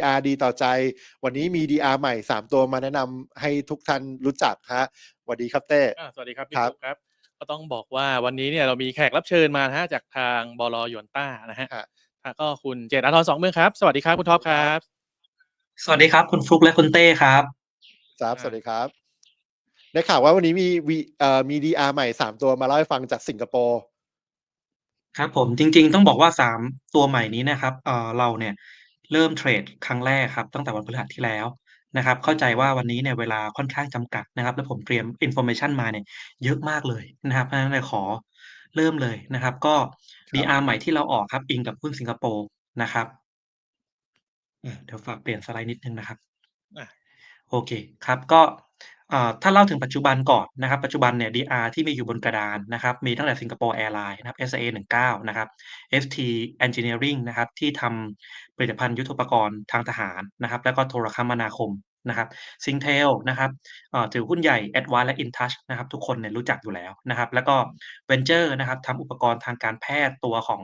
DR ดีต่อใจ วันนี้มี DR ใหม่ 3 ตัวมาแนะนำให้ทุกท่านรู้จักฮะสวัสดีครับเต้ อ่าสวัสดีครับพี่ครับ ปุ๊กครับ ก็ต้องบอกว่าวันนี้เนี่ยเรามีแขกรับเชิญมานะฮะจากทางบลยวนต้านะฮะฮะแล้วก็คุณเจตอาทรสองเมืองครับ สวัสดีครับคุณท็อปครับ สวัสดีครับ คุณฟลุกและคุณเต้ครับ ครับ อ่า สวัสดีครับ ได้ข่าวว่าวันนี้มีวีเอ่อมี DR ใหม่ 3 ตัวมาเล่าให้ฟังจากสิงคโปร์ ครับผมจริงๆต้องบอกว่าสามตัวใหม่นี้นะครับเอ่อเราเนี่ย เริ่มเทรดครั้งแรกครับ ตั้งแต่วันพฤหัสที่แล้วนะครับ เข้าใจว่าวันนี้เนี่ยเวลาค่อนข้างจำกัดนะครับ แล้วผมเตรียมอินโฟ a t ชันมาเนี่ยเยอะมากเลยนะครับเพราะฉะนั้นเลยขอเริ่มเลยนะครับ ก็ DR ใหม่ที่เราออกครับ อิงกับหุ้นสิงคโปร์นะครับอ่าเดี๋ยวฝากเปลี่ยนสไลด์นิดนึงนะครับอะโอเคครับก็เอ่อถ้าเล่าถึงปัจจุบันก่อนนะครับ ปัจจุบันเนี่ย DR ที่มีอยู่บนกระดานนะครับ มีตั้งแต่สิงคโปร์แอร์ไลน์นะครับ SA 19นะครับ FT Engineering นะครับ ที่ทำผลิตภัณฑ์ยุทโธปกรณ์ทางทหารนะครับ แล้วก็โทรคมนาคมนะครับ Singtel นะครับถือหุ้นใหญ่ Advance และ InTouch นะครับ ทุกคนเนี่ยรู้จักอยู่แล้วนะครับ แล้วก็ Venture นะครับทำอุปกรณ์ทางการแพทย์ตัวของ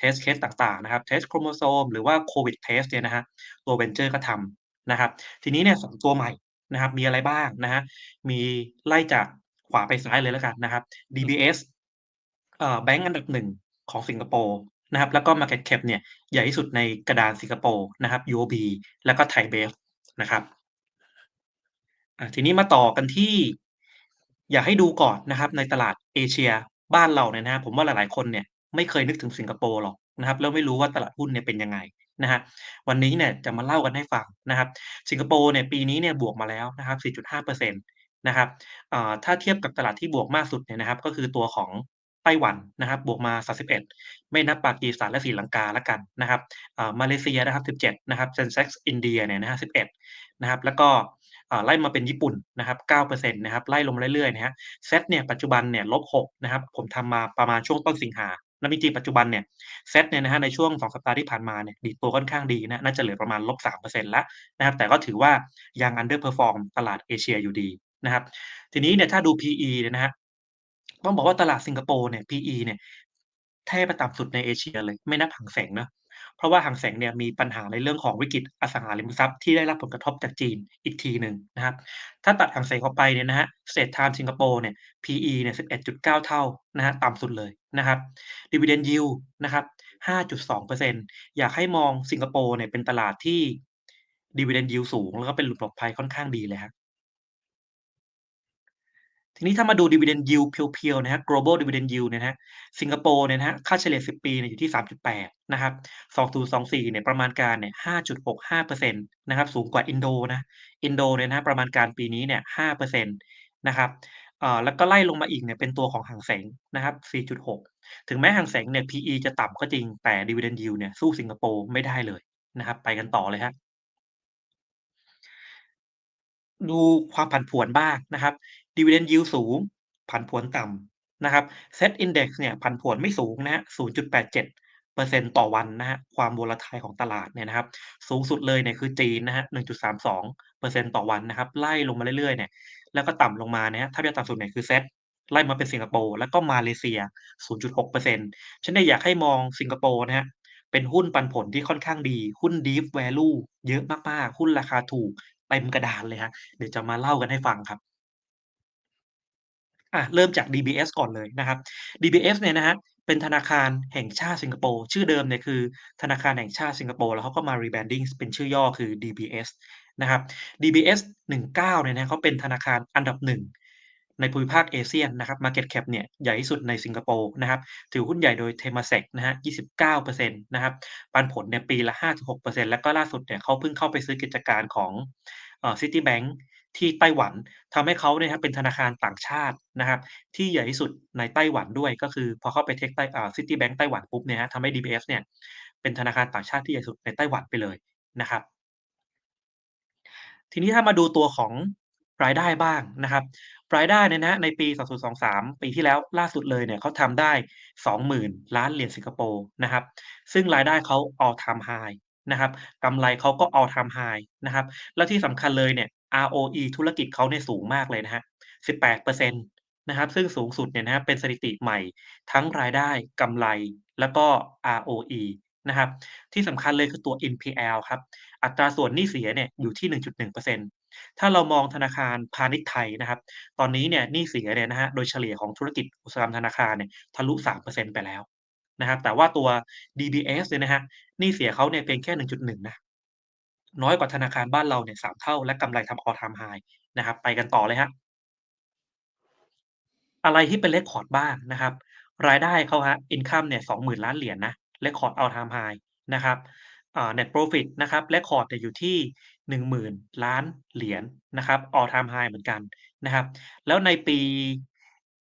Test Case ต่างๆนะครับ Test Chromosome หรือว่า COVID Test เนี่ยนะฮะตัว Venture ก็ทำนะครับ ทีนี้เนี่ยสองตัวใหม่ นะครับ มีอะไรบ้างนะฮะมีไล่จากขวาไปซ้ายเลยแล้วกันนะครับ DBS เอ่อแบงก์อันดับหนึ่งของสิงคโปร์นะครับ แล้วก็ Market Cap เนี่ยใหญ่ที่สุดในกระดานสิงคโปร์นะครับ UOB แล้วก็ Thai b a s นะครับทีนี้มาต่อกันที่ อยากให้ดูก่อนนะครับ ในตลาดเอเชียบ้านเราเนี่ยนะผมว่าหลายๆคนเนี่ยไม่เคยนึกถึงสิงคโปร์หรอกนะครับแล้วไม่รู้ว่าตลาดหุ้นเนี่ยเป็นยังไง นะฮะวันนี้เนี่ยจะมาเล่ากันให้ฟังนะครับ สิงคโปร์เนี่ยปีนี้เนี่ยบวกมาแล้วนะครับ 4.5%นะครับถ้าเทียบกับตลาดที่บวกมากสุดเนี่ยนะครับ ก็คือตัวของไต้หวันนะครับ บวกมา 31 ไม่นับปากีสถานและศรีลังกาแล้วกันนะครับมาเลเซียนะครับ 17 นะครับ Sensex อินเดียเนี่ยนะฮะ11 นะครับ แล้วก็ไล่มาเป็นญี่ปุ่นนะครับ9%นะครับ ไล่ลงเรื่อยๆนะฮะเซตเนี่ยปัจจุบันเนี่ยลบ6นะครับ ผมทำมาประมาณช่วงต้นสิงหา แล้วจริงปัจจุบันเนี่ยเซตเนี่ยนะฮะในช่วงสองสัปดาห์ที่ผ่านมาเนี่ยดีตัวค่อนข้างดีนะน่าจะเหลือประมาณลบ3%แล้วนะครับแต่ก็ถือว่ายังอันเดอร์เพอร์ฟอร์มตลาดเอเชียอยู่ดีนะครับทีนี้เนี่ยถ้าดู PE เนี่ยนะฮะต้องบอกว่าตลาดสิงคโปร์เนี่ย PE เนี่ยแทบจะต่ำสุดในเอเชียเลย ไม่นับหางแสงเนาะ ราะว่าหางเส็งเนี่ยมีปัญหาในเรื่องของวิกฤตอสังหาริมทรัพย์ที่ได้รับผลกระทบจากจีนอีกทีหนึ่งนะครับ ถ้าตัดหางเส็งออกไปเนี่ยนะฮะ Straits Times สิงคโปร์เนี่ย PE เนี่ย11.9 เท่านะฮะต่ำสุดเลยนะครับ Dividend Yield นะครับ5.2%อยากให้มองสิงคโปร์เนี่ยเป็นตลาดที่ Dividend Yield สูง แล้วก็เป็นหลุมหลบภัยค่อนข้างดีเลยครับ ทีนี้ถ้ามาดู Dividend Yield เพียวๆนะครับ Global Dividend Yield เนี่ยนะฮะสิงคโปร์เนี่ยนะฮะค่าเฉลี่ย 10 ปีเนี่ยอยู่ที่ 3.8 นะครับ 2024 เนี่ยประมาณการเนี่ย 5.65%นะครับสูงกว่าอินโดนะอินโดเนี่ยนะฮะประมาณการปีนี้เนี่ย 5%นะครับเอ่อแล้วก็ไล่ลงมาอีกเนี่ยเป็นตัวของหางเส็งนะครับ 4.6 ถึงแม้หางเส็งเนี่ย PE จะต่ำก็จริงแต่ Dividend Yield เนี่ยสู้สิงคโปร์ไม่ได้เลยนะครับ ไปกันต่อเลยครับดูความผันผวนบ้างนะครับ Dividend Yield สูง ผันผวนต่ำนะครับ Set Index เนี่ยผันผวนไม่สูงนะฮะ0.87%ต่อวันนะฮะความ volatile ของตลาดเนี่ยนะครับ สูงสุดเลยเนี่ยคือจีนนะฮะ1.32%ต่อวันนะครับ ไล่ลงมาเรื่อยๆเนี่ยแล้วก็ต่ำลงมานะฮะถ้าเป็นต่ำสุดเนี่ยคือ Set ไล่มาเป็นสิงคโปร์แล้วก็มาเลเซีย 0.6%ฉันเนี่ยอยากให้มองสิงคโปร์นะฮะเป็นหุ้นปันผลที่ค่อนข้างดี หุ้น Deep Value เยอะมาก ๆ หุ้นราคาถูกเต็มกระดานเลยครับเดี๋ยวจะมาเล่ากันให้ฟังครับ อะเริ่มจาก DBS ก่อนเลยนะครับ DBS เนี่ยนะฮะเป็นธนาคารแห่งชาติสิงคโปร์ชื่อเดิมเนี่ยคือ ธนาคารแห่งชาติสิงคโปร์แล้วเขาก็มา rebranding เป็นชื่อย่อคือ DBS นะครับ DBS 19เนี่ยนะเขาเป็นธนาคารอันดับหนึ่งในภูมิภาคเอเชียนะครับ Market Cap เนี่ยใหญ่ที่สุดในสิงคโปร์นะครับ ถือหุ้นใหญ่โดย Temasek นะฮะ 29%นะครับปันผลเนี่ยปีละ 5-6%แล้วก็ล่าสุดเนี่ยเขาเพิ่งเข้าไปซื้อกิจการของเอ่อ Citibank ที่ไต้หวันทำให้เขาเนี่ยครับเป็นธนาคารต่างชาตินะครับ ที่ใหญ่ที่สุดในไต้หวันด้วยก็คือ พอเข้าไปเทคไต้อ่า Citibank ไต้หวันปุ๊บเนี่ยฮะทำให้ DBS เนี่ยเป็นธนาคารต่างชาติที่ใหญ่สุดในไต้หวันไปเลยนะครับ ทีนี้ถ้ามาดูตัวของรายได้บ้างนะครับรายได้เนี่ยนะในปี 2023 ปีที่แล้วล่าสุดเลยเนี่ยเขาทำได้ 20,000 ล้านเหรียญสิงคโปร์นะครับ ซึ่งรายได้เขา all time high นะครับกำไรเขาก็ all time high นะครับ แล้วที่สำคัญเลยเนี่ย ROE ธุรกิจเขาเนี่ยสูงมากเลยนะฮะ 18%นะครับ ซึ่งสูงสุดเนี่ยนะครับเป็นสถิติใหม่ ทั้งรายได้กำไรแล้วก็ ROE นะครับ ที่สำคัญเลยคือตัว NPL ครับ อัตราส่วนหนี้เสียเนี่ยอยู่ที่ 1.1%ถ้าเรามองธนาคารพาณิชย์ไทยนะครับ ตอนนี้เนี่ยหนี้เสียเนี่ยนะครับโดยเฉลี่ยของธุรกิจอุตสาหกรรมธนาคารเนี่ยทะลุ 3%ไปแล้วนะครับ แต่ว่าตัว DBS เนี่ยนะครับหนี้เสียเขาเนี่ยเพียงแค่ 1.1 นะ น้อยกว่าธนาคารบ้านเราเนี่ย3เท่า และกำไรทำ All Time High นะครับ ไปกันต่อเลยครับอะไรที่เป็นเรคคอร์ดบ้างนะครับ รายได้เขาครับอินคัมเนี่ย20,000ล้านเหรียญนะเรคคอร์ด All Time High นะครับอ่า Net Profit นะครับเรคคอร์ดเนี่ยอยู่ที่10,000ล้านเหรียญนะครับ All Time High เหมือนกันนะครับ แล้วในปี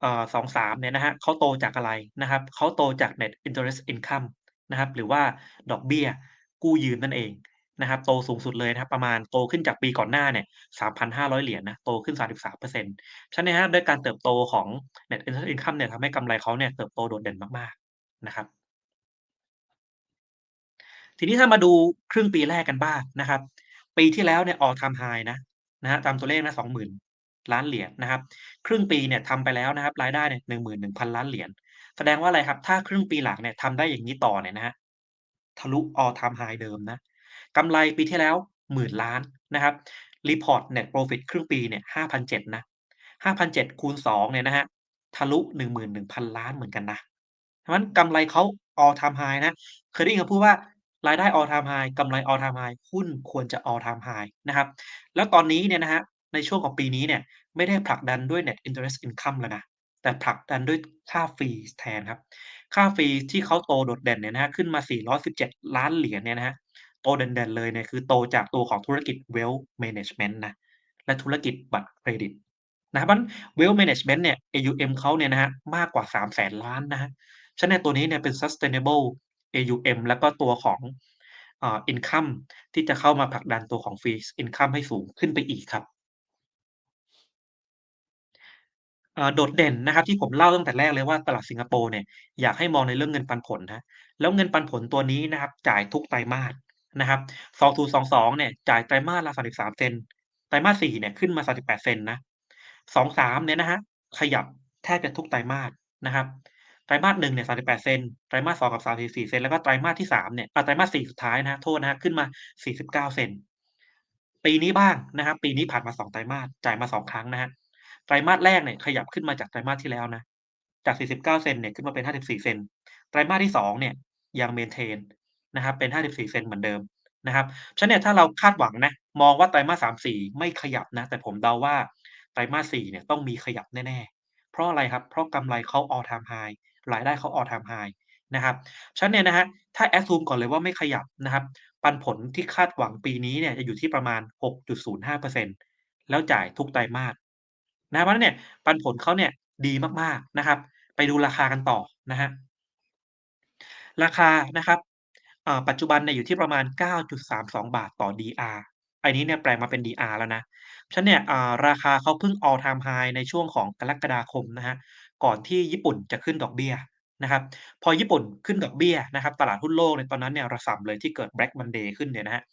เอ่อ23เนี่ยนะครับเขาโตจากอะไรนะครับเขาโตจาก Net Interest Income นะครับ หรือว่าดอกเบี้ยกู้ยืมนั่นเอง นะครับโตสูงสุดเลยนะครับประมาณโตขึ้นจากปีก่อนหน้าเนี่ย 3,500 เหรียญนะโตขึ้น 33%ฉะนั้นนะครับด้วยการเติบโตของ Net Interest Income เนี่ยทำให้กำไรเขาเนี่ยเติบโตโดดเด่นมากๆนะครับ ทีนี้ถ้ามาดูครึ่งปีแรกกันบ้างนะครับ ปีที่แล้วเนี่ย All Time High นะนะครับตามตัวเลขนะ20,000 ล้านเหรียญนะครับ ครึ่งปีเนี่ยทำไปแล้วนะครับ รายได้เนี่ย11,000 ล้านเหรียญแสดงว่าอะไรครับ ถ้าครึ่งปีหลังเนี่ยทำได้อย่างงี้ต่อเนี่ยนะครับทะลุ All Time High เดิมนะ กำไรปีที่แล้ว10,000ล้านนะครับ Report Net Profit ครึ่งปีเนี่ย5,700นเจ็ดนะ5,700คูณ2เนี่ยนะครับทะลุ11,000ล้านเหมือนกันนะเพราะฉะนั้นกำไรเขา All Time High นะ เคยได้ยินคำพูดว่ารายได้ All Time High กำไร All Time High หุ้นควรจะ All Time High นะครับ แล้วตอนนี้เนี่ยนะครับในช่วงของปีนี้เนี่ยไม่ได้ผลักดันด้วย Net Interest Income แล้วนะแต่ผลักดันด้วยค่าฟรีแทนครับ ค่าฟรีที่เขาโตโดดเด่นเนี่ยนะครับขึ้นมา 417 ล้านเหรียญเนี่ยนะครับ โตเด่นๆเลยเนี่ยคือโตจากตัวของธุรกิจ Wealth Management นะและธุรกิจบัตรเครดิตนะครับเพราะฉะนั้น Wealth Management เนี่ย AUM เขาเนี่ยนะครับมากกว่า 300,000ล้านนะครับฉะนั้นตัวนี้เนี่ยเป็น Sustainable AUM แล้วก็ตัวของอ่ออินคัมที่จะเข้ามาผลักดันตัวของ Fee Income ให้สูงขึ้นไปอีกครับโดดเด่นนะครับที่ผมเล่าตั้งแต่แรกเลยว่าตลาดสิงคโปร์เนี่ยอยากให้มองในเรื่องเงินปันผลนะแล้วเงินปันผลตัวนี้นะครับจ่ายทุกไตรมาส นะครับ 2022 เนี่ย จ่ายไตรมาสละ 33 เซน ไตรมาส 4 เนี่ย ขึ้นมา 38 เซนนะ 23 เนี่ยนะครับขยับแทบจะทุกไตรมาสนะครับ ไตรมาส 1 เนี่ย 38 เซน ไตรมาส 2 กับ 34 เซน แล้วก็ไตรมาสที่ 3 เนี่ยอ่าไตรมาส 4 สุดท้ายนะ โทษนะครับขึ้นมา 49 เซน ปีนี้บ้างนะครับ ปีนี้ผ่านมา 2 ไตรมาส จ่ายมา 2 ครั้งนะครับไตรมาสแรกเนี่ย ขยับขึ้นมาจากไตรมาสที่แล้วนะ จาก 49 เซน เนี่ย ขึ้นมาเป็น 54 เซน ไตรมาสที่ 2 เนี่ย ยัง maintain น นะครับเป็น 54 เซนเหมือนเดิมนะครับฉะนั้นเนี่ยถ้าเราคาดหวังนะมองว่าไตรมาส3 4ไม่ขยับนะ แต่ผมเดาว่าไตรมาส4เนี่ยต้องมีขยับแน่ๆ เพราะอะไรครับ เพราะกำไรเขา All Time High รายได้เขา All Time High นะครับฉะนั้นเนี่ยนะครับถ้า assume ก่อนเลยว่าไม่ขยับนะครับ ปันผลที่คาดหวังปีนี้เนี่ยจะอยู่ที่ประมาณ 6.05%แล้วจ่ายทุกไตรมาสนะครับเพราะนั้นเนี่ยปันผลเขาเนี่ยดีมากๆนะครับ ไปดูราคากันต่อนะครับราคานะครับ อ่า ปัจจุบันเนี่ยอยู่ที่ประมาณ 9.32 บาทต่อ DR อันนี้เนี่ยแปลงมาเป็น DR แล้วนะ ฉะนั้นเนี่ย อ่า ราคาเขาเพิ่ง All Time High ในช่วงของกรกฎาคมนะครับ ก่อนที่ญี่ปุ่นจะขึ้นดอกเบี้ยนะครับ พอญี่ปุ่นขึ้นดอกเบี้ยนะครับ ตลาดหุ้นโลกในตอนนั้นเนี่ยระส่ำเลยที่เกิด Black Monday ขึ้นเนี่ยนะครับ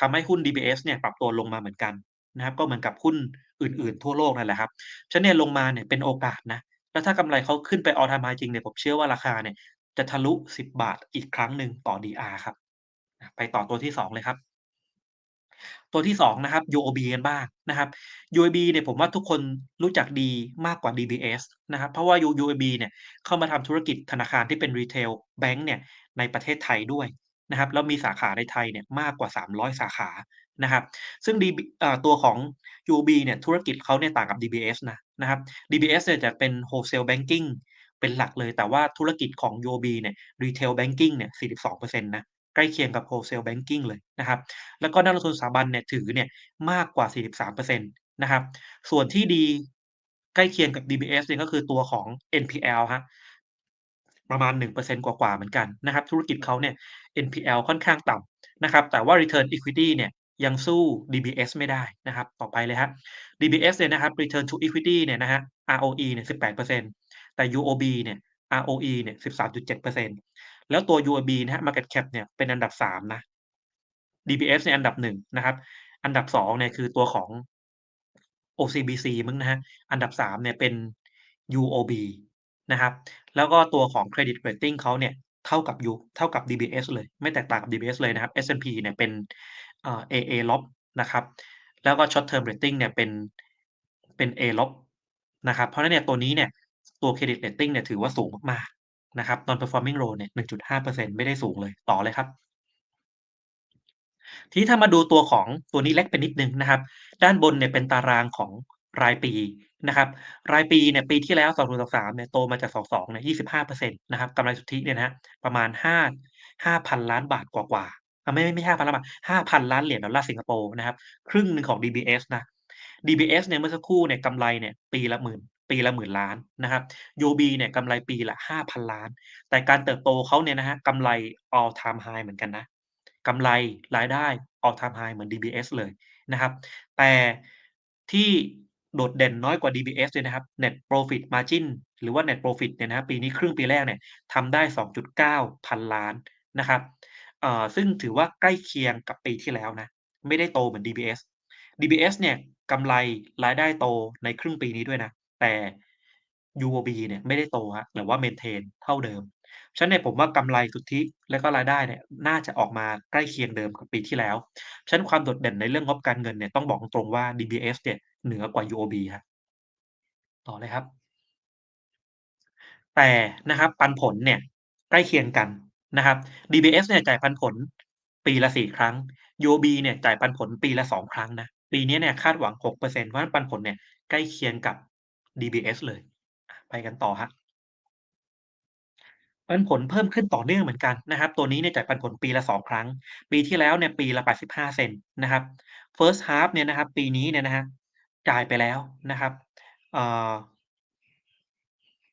ทำให้หุ้น DBS เนี่ยปรับตัวลงมาเหมือนกันนะครับ ก็เหมือนกับหุ้นอื่น ๆ ทั่วโลกนั่นแหละครับ ฉะนั้นเนี่ยลงมาเนี่ยเป็นโอกาสนะ แล้วถ้ากำไรเขาขึ้นไป All Time High จริงเนี่ย ผมเชื่อว่าราคาเนี่ย จะทะลุ 10 บาทอีกครั้งหนึ่งต่อ DR ครับ ไปต่อตัวที่ 2 เลยครับ ตัวที่ 2 นะครับ UOB กันบ้างนะครับ UOB เนี่ยผมว่าทุกคนรู้จักดีมากกว่า DBS นะครับ เพราะว่า U UOB เนี่ยเข้ามาทำธุรกิจธนาคารที่เป็น Retail Bank เนี่ยในประเทศไทยด้วยนะครับแล้วมีสาขาในไทยเนี่ยมากกว่า 300 สาขานะครับ ซึ่ง DB ตัวของ UOB เนี่ยธุรกิจเขาเนี่ยต่างกับ DBS นะนะครับ DBS เนี่ยจะเป็น Wholesale Banking เป็นหลักเลย แต่ว่าธุรกิจของ UOB เนี่ย Retail Banking เนี่ย 42%นะใกล้เคียงกับ Wholesale Banking เลยนะครับแล้วก็นักลงทุนสถาบันเนี่ยถือเนี่ยมากกว่า 43%นะครับส่วนที่ดีใกล้เคียงกับ DBS เนี่ยก็คือตัวของ NPL ครับประมาณ 1%กว่าๆเหมือนกันนะครับ ธุรกิจเขาเนี่ย NPL ค่อนข้างต่ำนะครับ แต่ว่า Return Equity เนี่ยยังสู้ DBS ไม่ได้นะครับ ต่อไปเลยครับ DBS เนี่ยนะครับ Return to Equity เนี่ยนะครับ ROE เนี่ย 18% แต่ UOB เนี่ย ROE เนี่ย13.7%แล้วตัว UOB นะครับ Market Cap เนี่ยเป็นอันดับ3นะ DBS เนี่ยอันดับ1นะครับ อันดับ2เนี่ยคือตัวของ OCBC มั้งนะครับอันดับ3เนี่ยเป็น UOB นะครับ แล้วก็ตัวของ Credit Rating เขาเนี่ยเท่ากับยูเท่ากับ DBS เลย ไม่แตกต่างกับ DBS เลยนะครับ S&P เนี่ยเป็นเอ่อ AA ลบนะครับ แล้วก็ Short Term Rating เนี่ยเป็นเป็น A ลบนะครับ เพราะฉะนั้นเนี่ยตัวนี้เนี่ย ตัว Credit Rating เนี่ยถือว่าสูงมากๆนะครับ Non-performing loan เนี่ย 1.5%ไม่ได้สูงเลยต่อเลยครับ ทีนี้ถ้ามาดูตัวของตัวนี้เล็กไปนิดนึงนะครับ ด้านบนเนี่ยเป็นตารางของรายปีนะครับ รายปีเนี่ยปีที่แล้ว 2023เนี่ยโตมาจาก 22เนี่ย25%นะครับกำไรสุทธิเนี่ยนะครับประมาณ 5 5,000 ล้านบาทกว่าๆไม่ไม่ไม่5,000ล้านบาท5,000ล้านเหรียญดอลลาร์สิงคโปร์นะครับ ครึ่งหนึ่งของ DBS นะ DBS เนี่ยเมื่อสักครู่เนี่ยกำไรเนี่ยปีละหมื่น ปีละหมื่นล้านนะครับ UOB เนี่ยกำไรปีละ 5,000 ล้าน แต่การเติบโตเขาเนี่ยนะฮะกำไร all time high เหมือนกันนะกำไรรายได้ all time high เหมือน DBS เลยนะครับ แต่ที่โดดเด่นน้อยกว่า DBS เลยนะครับ Net Profit Margin หรือว่า Net Profit เนี่ยนะครับปีนี้ครึ่งปีแรกเนี่ยทำได้ 2.9 พันล้านนะครับเอ่อซึ่งถือว่าใกล้เคียงกับปีที่แล้วนะ ไม่ได้โตเหมือน DBS DBS เนี่ยกำไรรายได้โตในครึ่งปีนี้ด้วยนะ แต่ UOB เนี่ยไม่ได้โตครับหรือว่า maintain เท่าเดิม ฉะนั้นเนี่ยผมว่ากำไรสุทธิ และก็รายได้เนี่ยน่าจะออกมาใกล้เคียงเดิมกับปีที่แล้ว ฉะนั้นความโดดเด่นในเรื่องงบการเงินเนี่ยต้องบอกตรง ๆ ว่า DBS เนี่ยเหนือกว่า UOB ครับ ต่อเลยครับ แต่นะครับปันผลเนี่ยใกล้เคียงกันนะครับ DBS เนี่ยจ่ายปันผลปีละ 4 ครั้ง UOB เนี่ยจ่ายปันผลปีละ 2 ครั้งนะ ปีนี้เนี่ยคาดหวัง 6%เพราะฉะนั้นปันผลเนี่ยใกล้เคียงกับ DBS เลยไปกันต่อครับปันผลเพิ่มขึ้นต่อเนื่องเหมือนกันนะครับ ตัวนี้เนี่ยจ่ายปันผลปีละ 2 ครั้ง ปีที่แล้วเนี่ยปีละ 85 เซนนะครับ First half เนี่ยนะครับ ปีนี้เนี่ยนะครับจ่ายไปแล้วนะครับเอ่อ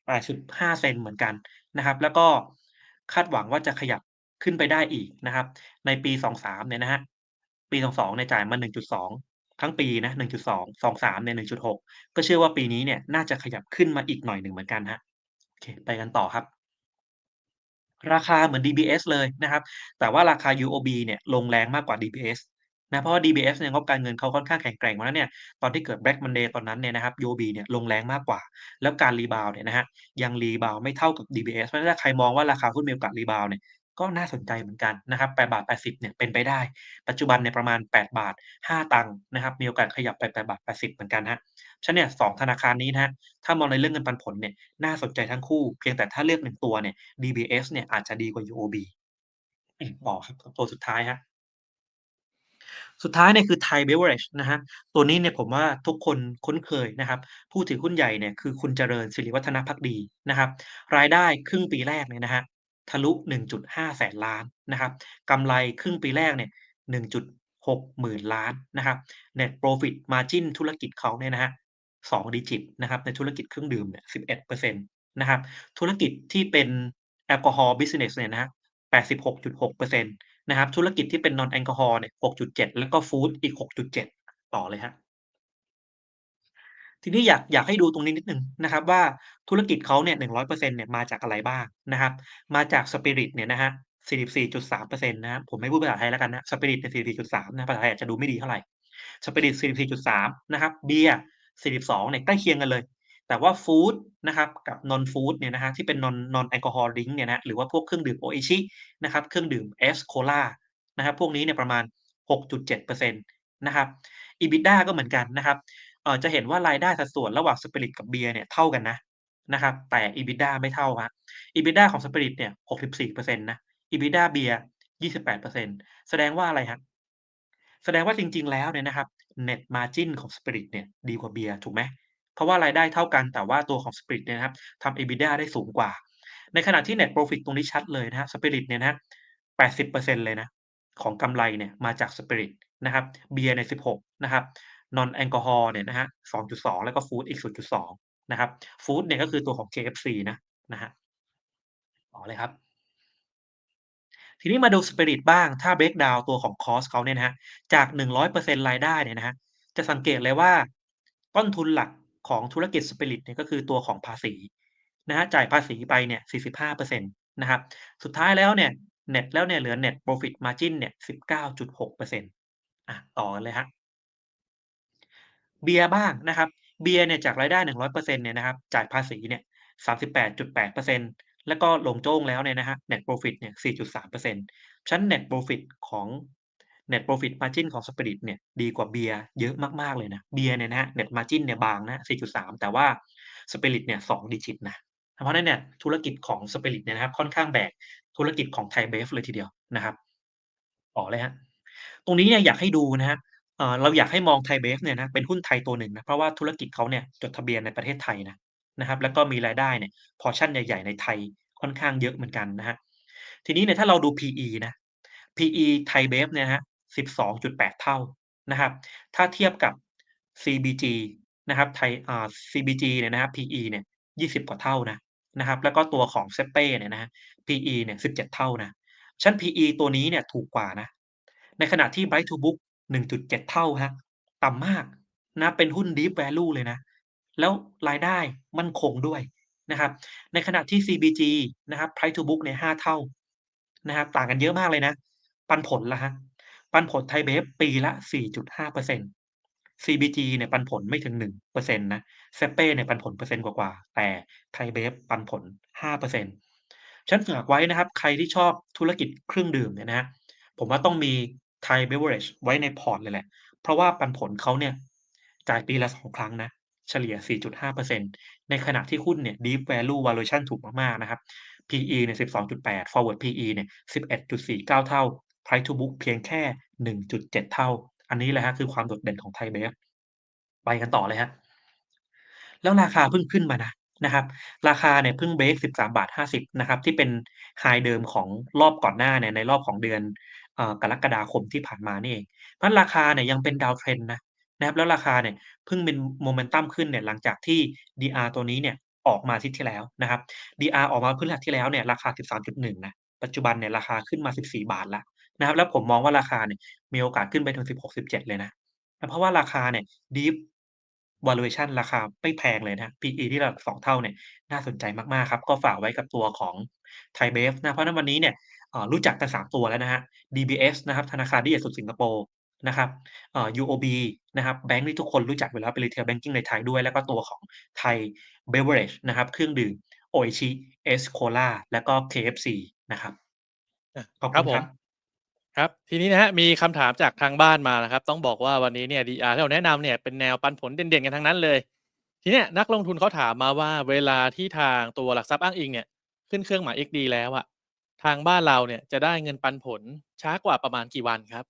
8.5 เซนเหมือนกันนะครับ แล้วก็คาดหวังว่าจะขยับขึ้นไปได้อีกนะครับ ในปี 23เนี่ยนะครับปี 22เนี่ยจ่ายมา 1.2 ทั้งปีนะ 1.2 23เนี่ย1.6 ก็เชื่อว่าปีนี้เนี่ยน่าจะขยับขึ้นมาอีกหน่อยหนึ่งเหมือนกันครับโอเค ไปกันต่อครับ ราคาเหมือน DBS เลยนะครับ แต่ว่าราคา UOB เนี่ยลงแรงมากกว่า DBS นะเพราะว่า DBS เนี่ยงบการเงินเขาค่อนข้างแข็งแกร่งมาแล้วเนี่ยตอนที่เกิด Black Monday ตอนนั้นเนี่ยนะครับ UOB เนี่ยลงแรงมากกว่า แล้วการรีบาวเนี่ยนะฮะยังรีบาวไม่เท่ากับ DBS เพราะฉะนั้นถ้าใครมองว่าราคาหุ้นมีโอกาสรีบาวเนี่ย ก็น่าสนใจเหมือนกันนะครับ 8 บาท 80 เนี่ยเป็นไปได้ ปัจจุบันเนี่ยประมาณ 8 บาท 5 ตังค์นะครับ มีโอกาสขยับไป 8 บาท 80 เหมือนกันฮะฉะนั้นเนี่ยสองธนาคารนี้นะฮะถ้ามองในเรื่องเงินปันผลเนี่ยน่าสนใจทั้งคู่ เพียงแต่ถ้าเลือกหนึ่งตัวเนี่ย DBS เนี่ยอาจจะดีกว่า UOB อืมต่อครับตัวสุดท้ายครับสุดท้ายเนี่ยคือ Thai Beverage นะฮะตัวนี้เนี่ยผมว่าทุกคนคุ้นเคยนะครับ ผู้ถือหุ้นใหญ่เนี่ยคือคุณเจริญสิริวัฒนพักดีนะครับ รายได้ครึ่งปีแรกเนี่ยนะฮะ ทะลุ 1.5 แสนล้านนะครับกำไรครึ่งปีแรกเนี่ย 1.6 หมื่นล้านนะครับ Net Profit Margin ธุรกิจเขาเนี่ยนะฮะ2ดิจิตนะครับในธุรกิจเครื่องดื่มเนี่ย 11%นะครับ ธุรกิจที่เป็นแอลกอฮอล์ Business เนี่ยนะฮะ86.6%นะครับ ธุรกิจที่เป็น Non แอลกอฮอล์เนี่ย 6.7 แล้วก็ฟู้ดอีก 6.7 ต่อเลยครับ ทีนี้อยากอยากให้ดูตรงนี้นิดหนึ่งนะครับ ว่าธุรกิจเขาเนี่ย100%เปอร์เซ็นเนี่ยมาจากอะไรบ้างนะครับ มาจากสปิริตเนี่ยนะฮะ44.3%นะครับผมไม่พูดภาษาไทยแล้วกันนะสปิริตเนี่ย44.3นะภาษาไทยอาจจะดูไม่ดีเท่าไหร่สปิริต44.3นะครับเบียร์42เนี่ยใกล้เคียงกันเลย แต่ว่าฟู้ดนะครับกับนอนฟู้ดเนี่ยนะฮะที่เป็นนอนนอนแอลกอฮอล์ดริงเนี่ยนะหรือว่าพวกเครื่องดื่มโอเอชินะครับเครื่องดื่มเอสโคลานะครับพวกนี้เนี่ยประมาณ 6.7%นะครับ EBITDA ก็เหมือนกันนะครับ เอ่อจะเห็นว่ารายได้สัดส่วนระหว่างสปิริตกับเบียร์เนี่ยเท่ากันนะนะครับ แต่ EBITDA ไม่เท่าครับ EBITDA ของสปิริตเนี่ย64%นต์นะ EBITDA เบียร์28%แปดเปอร์เซ็นต์แสดงว่าอะไรครับแสดงว่าจริง ๆ แล้วเนี่ยนะครับ Net Margin ของสปิริตเนี่ยดีกว่าเบียร์ถูกไหมเพราะว่ารายได้เท่ากันแต่ว่าตัวของ Spirit เนี่ยนะครับทำ EBITDA ได้สูงกว่า ในขณะที่ Net Profit ตรงนี้ชัดเลยนะครับ Spirit เนี่ยนะ80%เปอร์เซ็นต์เลยนะของกำไรเนี่ยมาจาก Spirit นะครับเบียร์ในย16นะครับ Non แอลกอฮอล์เนี่ยนะฮะ2.2แล้วก็ฟู้ดอีก0.2นจุดสองนะครับฟู้ดเนี่ยก็คือตัวของ KFC นะนะฮะต่อเลยครับ ทีนี้มาดู Spirit บ้างถ้า break down ตัวของ cost เขาเนี่ยนะฮะจาก100%รายได้เนี่ยนะฮะจะสังเกตเลยว่า ต้นทุนหลักของธุรกิจ Spirit เนี่ยก็คือตัวของภาษีนะฮะจ่ายภาษีไปเนี่ย45%นตนะครับสุดท้ายแล้วเนี่ย Net แล้วเนี่ยเหลือ Net Profit Margin เนี่ย19.6%อะต่อเลยครับ เบียร์บ้างนะครับ เบียร์เนี่ยจากรายได้100%เปอร์เซ็นต์เนี่ยนะครับจ่ายภาษีเนี่ย38.8%แปดจุดแปดเปอร์เซ็นต์แล้วก็ลงโจ้งแล้วเนี่ยนะฮะ net profit เนี่ย4.3%ฉะนั้น net profit ของ net profit margin ของ Spirit เนี่ยดีกว่าเบียร์เยอะมากๆเลยนะ เบียร์เนี่ยนะฮะ net margin เนี่ยบางนะ4.3แต่ว่า Spirit เนี่ย2ดิจิตนะเพราะนั้นเนี่ยธุรกิจของ Spirit เนี่ยนะครับค่อนข้างแบกธุรกิจของ Thai Bev เลยทีเดียวนะครับต่อเลยครับตรงนี้เนี่ยอยากให้ดูนะครับ เอ่อ เราอยากให้มอง Thai Bev เนี่ยนะ เป็นหุ้นไทยตัวหนึ่งนะ เพราะว่าธุรกิจเขาเนี่ยจดทะเบียนในประเทศไทยนะ นะครับ แล้วก็มีรายได้เนี่ยพอชั่นใหญ่ ๆ ในไทยค่อนข้างเยอะเหมือนกันนะครับ ทีนี้เนี่ยถ้าเราดู PE นะ PE Thai Bev เนี่ยนะครับ 12.8 เท่านะครับ ถ้าเทียบกับ CBG นะครับ ไทย อ่า CBG เนี่ยนะครับ PE เนี่ย 20 กว่าเท่านะ นะครับ แล้วก็ตัวของ SEPE เนี่ยนะครับ PE เนี่ย 17 เท่านะ ฉะนั้น PE ตัวนี้เนี่ยถูกกว่านะ ในขณะที่ Price to Book 1.7 เท่าครับต่ำมากนะเป็นหุ้น Deep Value เลยนะ แล้วรายได้มั่นคงด้วยนะครับ ในขณะที่ CBG นะครับ Price to Book เนี่ย5เท่านะครับต่างกันเยอะมากเลยนะ ปันผลละครับปันผล Thai Bev ปีละ 4.5% CBG เนี่ยปันผลไม่ถึง 1%นะ SEPE เนี่ยปันผลเปอร์เซ็นต์กว่าๆแต่ Thai Bev ปันผล 5%ฉันฝากไว้นะครับ ใครที่ชอบธุรกิจเครื่องดื่มเนี่ยนะผมว่าต้องมี Thai Beverage ไว้ในพอร์ตเลยแหละ เพราะว่าปันผลเขาเนี่ย จ่ายปีละ2ครั้งนะ เฉลี่ย 4.5%ในขณะที่หุ้นเนี่ย Deep Value Valuation ถูกมาก ๆ นะครับ PE เนี่ย 12.8 Forward PE เนี่ย 11.49 เท่า Price to Book เพียงแค่ 1.7 เท่า อันนี้แหละครับคือความโดดเด่นของ Thai Bev ไปกันต่อเลยครับแล้วราคาเพิ่งขึ้นมานะนะครับ ราคาเนี่ยเพิ่งเบรก13.50 นะครับ ที่เป็น High เดิมของรอบก่อนหน้าเนี่ยในรอบของเดือน เอ่อ กรกฎาคมที่ผ่านมานี่เอง เพราะราคาเนี่ยยังเป็น Downtrend นะ นะครับ แล้วราคาเนี่ยเพิ่งเป็นโมเมนตัมขึ้นเนี่ยหลังจากที่ DR ตัวนี้เนี่ยออกมาอาทิตย์ที่แล้วนะครับ DR ออกมาพฤหัสที่แล้วเนี่ยราคา 13.1 นะ ปัจจุบันเนี่ยราคาขึ้นมา 14 บาทแล้วนะครับ แล้วผมมองว่าราคาเนี่ยมีโอกาสขึ้นไปถึง 16-17 เลยนะ เพราะว่าราคาเนี่ย Deep Valuation ราคาไม่แพงเลยนะ PE ที่ระดับ 2 เท่าเนี่ยน่าสนใจมาก ๆ ครับ ก็ฝากไว้กับตัวของ Thai Bev นะ เพราะนั้นวันนี้เนี่ย รู้จักกัน3ตัวแล้วนะครับ DBS นะครับธนาคารที่ใหญ่สุดสิงคโปร์นะครับเอ่อ UOB นะครับแบงก์ที่ทุกคนรู้จักอยู่แล้วเป็น Retail Banking ในไทยด้วย แล้วก็ตัวของ Thai Beverage นะครับเครื่องดื่ม Oishi S Cola แล้วก็ KFC นะครับอะขอบคคุรับณผครัมบครับทีนี้นะครับมีคำถามจากทางบ้านมานะครับ ต้องบอกว่าวันนี้เนี่ย DR ที่เราแนะนำเนี่ยเป็นแนวปันผลเด่นๆกันทั้งนั้นเลย ทีเนี้ยนักลงทุนเขาถามมาว่าเวลาที่ทางตัวหลักทรัพย์อ้างอิงเนี่ยขึ้นเครื่องหมาย XD แล้วอะ ทางบ้านเราเนี่ยจะได้เงินปันผลช้ากว่าประมาณกี่วันครับ?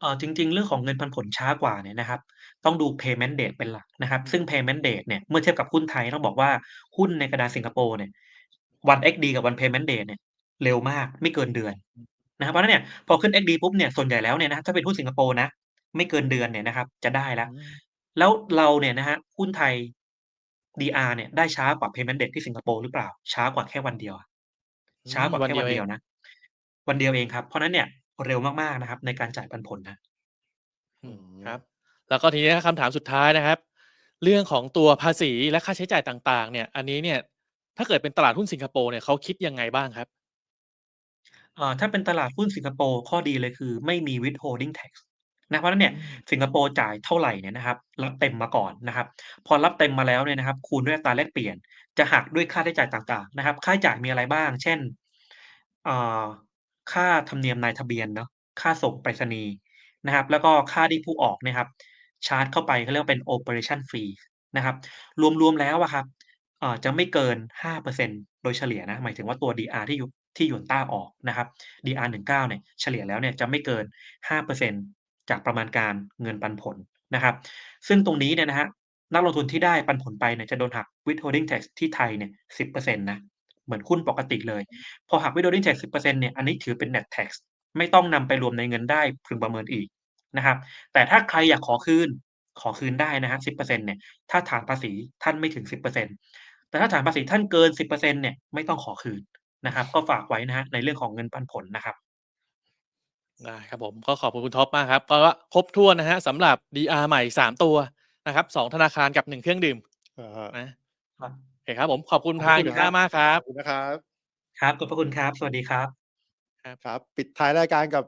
เอ่อ จริง ๆ เรื่องของเงินปันผลช้ากว่าเนี่ยนะครับ ต้องดู Payment Date เป็นหลักนะครับ ซึ่ง Payment Date เนี่ย เมื่อเทียบกับหุ้นไทย ต้องบอกว่าหุ้นในกระดานสิงคโปร์เนี่ย วัน XD กับวัน Payment Date เนี่ย เร็วมาก ไม่เกินเดือนนะครับ เพราะฉะนั้นเนี่ย พอขึ้น XD ปุ๊บเนี่ย ส่วนใหญ่แล้วเนี่ยนะครับ ถ้าเป็นหุ้นสิงคโปร์นะ ไม่เกินเดือนเนี่ยนะครับ จะได้แล้วอืมแล้วเราเนี่ยนะครับ หุ้นไทย DR เนี่ย ได้ช้ากว่า Payment Date ที่สิงคโปร์หรือเปล่า?ช้ากว่าแค่วันเดียว อะอืช้ามกว่าวันแค่เดีวัยวนเอเดียง วนะ วันเดียวเองครับ เพราะฉะนั้นเนี่ยเร็วมาก ๆ นะครับ ในการจ่ายปันผลนะ อืมอืมครับแล้วก็ทีนี้คำถามสุดท้ายนะครับ เรื่องของตัวภาษีและค่าใช้จ่ายต่าง ๆ เนี่ย อันนี้เนี่ย ถ้าเกิดเป็นตลาดหุ้นสิงคโปร์เนี่ยเขาคิดยังไงบ้างครับ?เอ่อ ถ้าเป็นตลาดหุ้นสิงคโปร์ ข้อดีเลยคือไม่มี Withholding Tax นะ เพราะฉะนั้นเนี่ยอืมสิงคโปร์จ่ายเท่าไรเนี่ยนะครับ รับเต็มมาก่อนนะครับ พอรับเต็มมาแล้วเนี่ยนะครับ คูณด้วยอัตราแลกเปลี่ยน จะหักด้วยค่าใช้จ่ายต่างๆ นะครับ ค่าใช้จ่ายมีอะไรบ้าง เช่นค่าธรรมเนียมนายทะเบียนเนาะ ค่าส่งไปรษณีย์นะครับ แล้วก็ค่าที่ผู้ออกเนี่ยครับ ชาร์จเข้าไปเขาเรียกว่าเป็น Operation Fee นะครับ รวมๆแล้วอะครับจะไม่เกิน 5%โดยเฉลี่ยนะ หมายถึงว่าตัว DR ที่ยูที่ยวนต้าออกนะครับ DR 19เนี่ย เฉลี่ยแล้วเนี่ยจะไม่เกิน 5%จากประมาณการเงินปันผลนะครับ ซึ่งตรงนี้เนี่ยนะครับ นักลงทุนที่ได้ปันผลไปเนี่ยจะโดนหัก Withholding Tax ที่ไทยเนี่ย10%นะ เหมือนหุ้นปกติเลย พอหัก Withholding Tax 10%เนี่ยอันนี้ถือเป็น Net Tax ไม่ต้องนำไปรวมในเงินได้พึงประเมินอีกนะครับ แต่ถ้าใครอยากขอคืนขอคืนได้นะครับ10%เนี่ยถ้าฐานภาษีท่านไม่ถึง10%แต่ถ้าฐานภาษีท่านเกิน10%เนี่ยไม่ต้องขอคืนนะครับ ก็ฝากไว้นะครับในเรื่องของเงินปันผลนะครับได้ครับผมก็ขอบคุณคุณท็อปมากครับก็ครบถ้วนนะครับสำหรับ DR ใหม่ 3 ตัว นะครับ2ธนาคารกับ1เครื่องดื่มอะฮะนะครับโอเคครับ ผมขอบคุณขอบทางคุณหยวนครัต้าบมากครัขบอบคุณนะครับ ครับขอบพระคุณครับ สวัสดีครับ ครับครับปิดท้ายรายการกับ